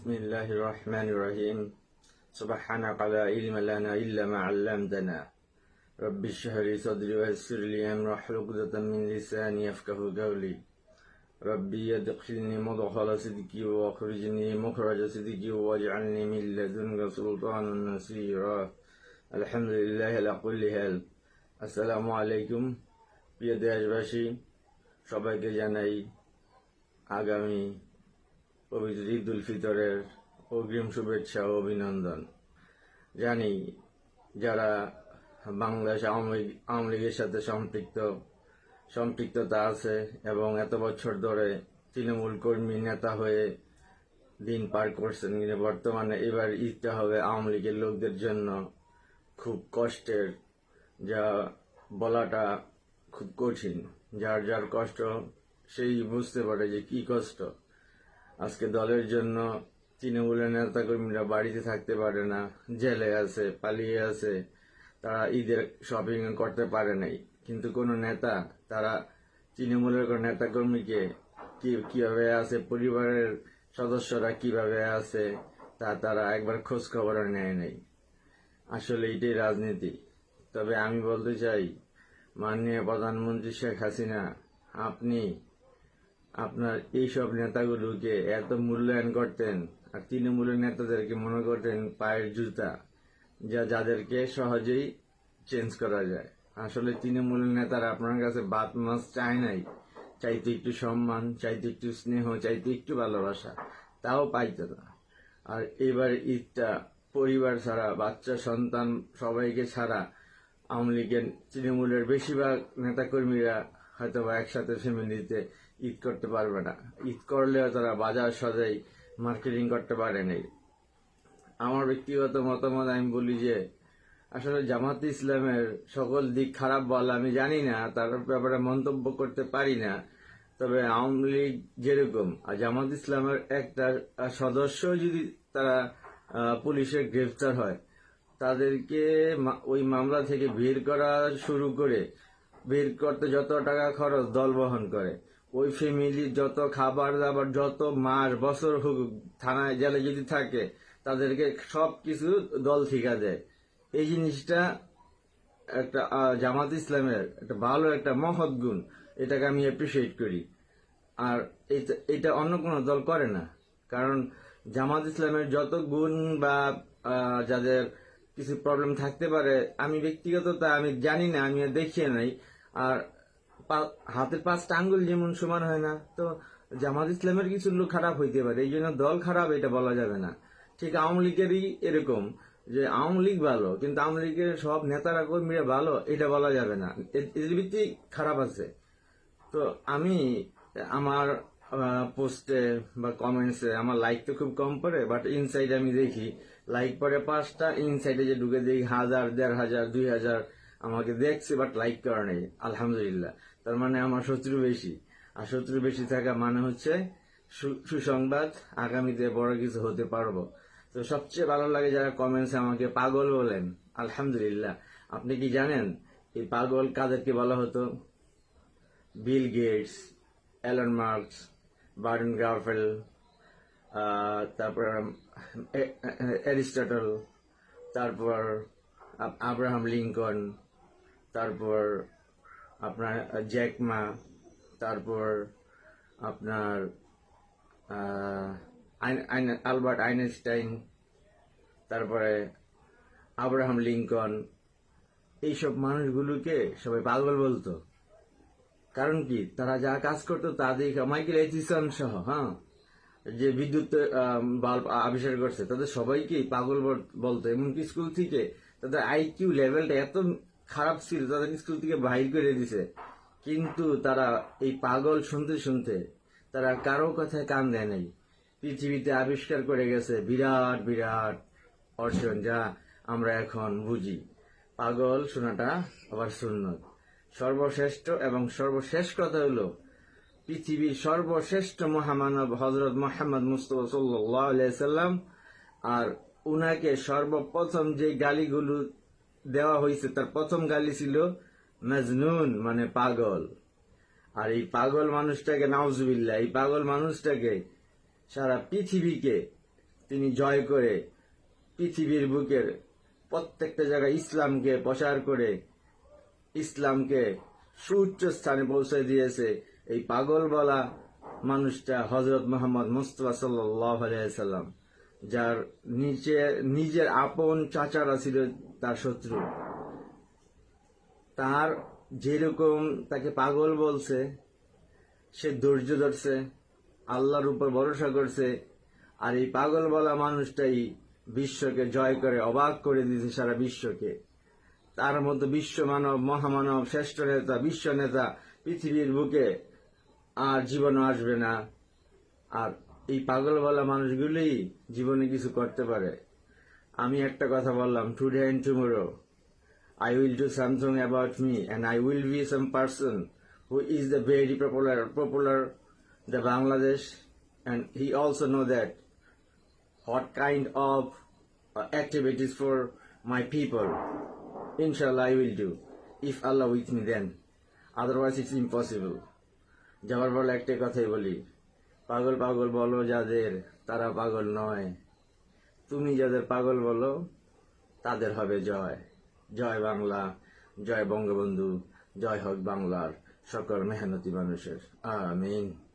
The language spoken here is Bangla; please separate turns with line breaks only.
بسم الله الرحمن الرحيم سبحانك لا علم لنا إلا ما علمتنا رب اشرح لي صدري ويسر لي أمري واحلل عقدة من لساني يفقه قولي ربي يدخلني مدخل صدقي واخرجني مخرج صدقي واجعلني من لدنك سلطانا نصيرا الحمد لله على كل حال আসসালামু আলাইকুম প্রিয় দেশবাসী সবাইকে জানাই আগামী পবিত্র ঈদ উল ফিতরের অগ্রিম শুভেচ্ছা ও অভিনন্দন। জানি যারা বাংলাদেশ আওয়ামী আওয়ামী লীগের সাথে সম্পৃক্ত, সম্পৃক্ততা আছে এবং এত বছর ধরে তৃণমূল কর্মী নেতা হয়ে দিন পার করছেন, কিন্তু বর্তমানে এবার ঈদটা হবে আওয়ামী লীগের লোকদের জন্য খুব কষ্টের, যা বলাটা খুব কঠিন। যার যার কষ্ট, সেই বুঝতে পারে যে কি কষ্ট। আজকে দলের জন্য তৃণমূলের নেতাকর্মীরা বাড়িতে থাকতে পারে না, জেলে আছে, পালিয়ে আছে, তারা ঈদের শপিং করতে পারে নাই। কিন্তু কোনো নেতা, তারা তৃণমূলের কোনো নেতাকর্মীকে কীভাবে আছে, পরিবারের সদস্যরা কীভাবে আছে, তা তারা একবার খোঁজ খবর নেয় নাই। আসলে এটাই রাজনীতি। তবে আমি বলতে চাই, মাননীয় প্রধানমন্ত্রী শেখ হাসিনা, আপনি আপনার এইসব নেতাগুলোকে এত মূল্যায়ন করতেন আর তৃণমূলের নেতাদেরকে মনে করতেন পায়ের জুতা, যা যাদেরকে সহজেই চেঞ্জ করা যায়। আসলে তৃণমূলের নেতারা আপনার কাছে বাত মাছ চায় নাই। চাইতে একটু সম্মান, চাইতে একটু স্নেহ, চাইতে একটু ভালোবাসা, তাও পাইতো না। আর এবার ঈদটা পরিবার ছাড়া, বাচ্চা, সন্তান সবাইকে ছাড়া আওয়ামী লীগের তৃণমূলের বেশিরভাগ নেতাকর্মীরা হয়তো বা একসাথে ফ্যামিলিতে ঈদ করতে পারবে না। ঈদ করলেও তারা বাজার সজাই মার্কেটিং করতে পারে নাই। আমার ব্যক্তিগত মতামত আমি বলি যে, আসলে জামাত ইসলামের সকল দিক খারাপ বল আমি জানি না, তার ব্যাপারে মন্তব্য করতে পারি না। তবে আওয়ামী লীগ যেরকম, আর জামাত ইসলামের একটা সদস্য যদি তারা পুলিশের গ্রেফতার হয়, তাদেরকে ওই মামলা থেকে বের করা শুরু করে, বের করতে যত টাকা খরচ দল বহন করে ওই ফ্যামিলির যত খাবার দাবার, যত মাস, বছর হোক থানায়, জেলে যদি থাকে, তাদেরকে সব কিছু দল ঠিকা দেয়। এই জিনিসটা একটা জামাত ইসলামের একটা ভালো একটা মহৎ গুণ। এটাকে আমি অ্যাপ্রিসিয়েট করি। আর এটা অন্য কোনো দল করে না। কারণ জামাত ইসলামের যত গুণ বা যাদের কিছু প্রবলেম থাকতে পারে, আমি ব্যক্তিগত তা আমি জানি না, আমি দেখিয়ে নাই। আর হাতের পাঁচটা আঙ্গুল যেমন সমান হয় না, তো জামাত ইসলামের কিছু লোক খারাপ হইতে পারে, এই জন্য দল খারাপ, এটা বলা যাবে না। ঠিক আওয়ামী লীগেরই এরকম, যে আওয়ামী লীগ ভালো, কিন্তু আওয়ামী লীগের সব নেতারা, কর্মীরা ভালো, এটা বলা যাবে না। এ- এদের ভিত্তি খারাপ আছে। তো আমি আমার পোস্টে বা কমেন্টসে, আমার লাইক তো খুব কম পড়ে বাট ইনসাইড আমি দেখি লাইক পড়ে পাঁচটা ইনসাইডে যে ঢুকে দেখি, হাজার, দেড় হাজার, দুই হাজার, আমাকে দেখছে বাট লাইক করা নেই, আলহামদুলিল্লাহ। তার মানে আমার শত্রু বেশি। আর শত্রু বেশি থাকা মানে হচ্ছে সুসংবাদ, আগামীতে বড় কিছু হতে পারব। তো সবচেয়ে ভালো লাগে যারা কমেন্টসে আমাকে পাগল বলেন। আলহামদুলিল্লাহ। আপনি কি জানেন এই পাগল কাদেরকে বলা হতো? বিল গেটস অ্যালন মার্কস বার্ডন গ্রাফেল তারপর অ্যারিস্টটল তারপর আব্রাহাম লিঙ্কন, তারপর আপনার জ্যাকমা তারপর আপনার আলবার্ট আইনস্টাইন, তারপরে আব্রাহাম লিঙ্কন, এইসব মানুষগুলোকে সবাই পাগল বলতো। কারণ কি? তারা যা কাজ করতো তা দেখে মাইকেল এথিসন সহ হ্যাঁ? যে বিদ্যুৎ বাল্ব আবিষ্কার করছে, তাদের সবাইকেই পাগল বল- বলতো। এমনকি স্কুল থেকে তাদের আইকিউ লেভেলটা এত খারাপ ছিল, তাদের স্কুল থেকে বাহির করে দিছে। কিন্তু তারা এই পাগল শুনতে শুনতে তারা কারও কথায় কান দেয় নাই। পৃথিবীতে আবিষ্কার করে গেছে বিরাট বিরাট অর্জন যা আমরা এখন বুঝি। পাগল শোনাটা আবার সুন্নত। সর্বশ্রেষ্ঠ এবং সর্বশেষ কথা হলো, পৃথিবীর সর্বশ্রেষ্ঠ মহামানব হজরত মোহাম্মদ মুস্তফা সাল্লাম আর উনাকে সর্বপ্রথম যে গালিগুলো দেওয়া হয়েছে। তার প্রথম গালি ছিল, মজনুন মানে পাগল। আর এই পাগল মানুষটাকে, নাউজুবিল্লাহ, এই পাগল মানুষটাকে সারা পৃথিবীকে তিনি জয় করে পৃথিবীর বুকের প্রত্যেকটা জায়গায় ইসলামকে প্রসার করে, ইসলামকে সুউচ্চ স্থানে পৌঁছে দিয়েছে। এই পাগল বলা মানুষটা হজরত মোহাম্মদ মুস্তফা সাল্লাম যার নিচে, নিজের আপন চাচারা ছিল তার শত্রু। তার যেরকম তাকে পাগল বলছে, সে ধৈর্য ধরছে, আল্লাহর উপর ভরসা করছে, আর এই পাগল বলা মানুষটাই বিশ্বকে জয় করে, অবাক করে দিয়েছে সারা বিশ্বকে। তার মতো বিশ্ব মানব, মহামানব, শ্রেষ্ঠ নেতা, বিশ্ব নেতা পৃথিবীর বুকে আর জীবনও আসবে না। আর এই পাগল বলা মানুষগুলি জীবনে কিছু করতে পারে। আমি একটা কথা বললাম today and tomorrow I will do Samsung about me and I will be some person who is the very popular popular the Bangladesh and he also know that what kind of activities for my people ইনশাল্লাহ I will do if Allah with me then otherwise it's impossible যাবার বলে একটাই কথাই বলি, পাগল পাগল বলো যাদের, তারা পাগল নয়। তুমি যাদের পাগল বলো, তাদের হবে জয়। জয় বাংলা, জয় বঙ্গবন্ধু, জয় হক বাংলার সকল মেহনতি মানুষের। আমিন।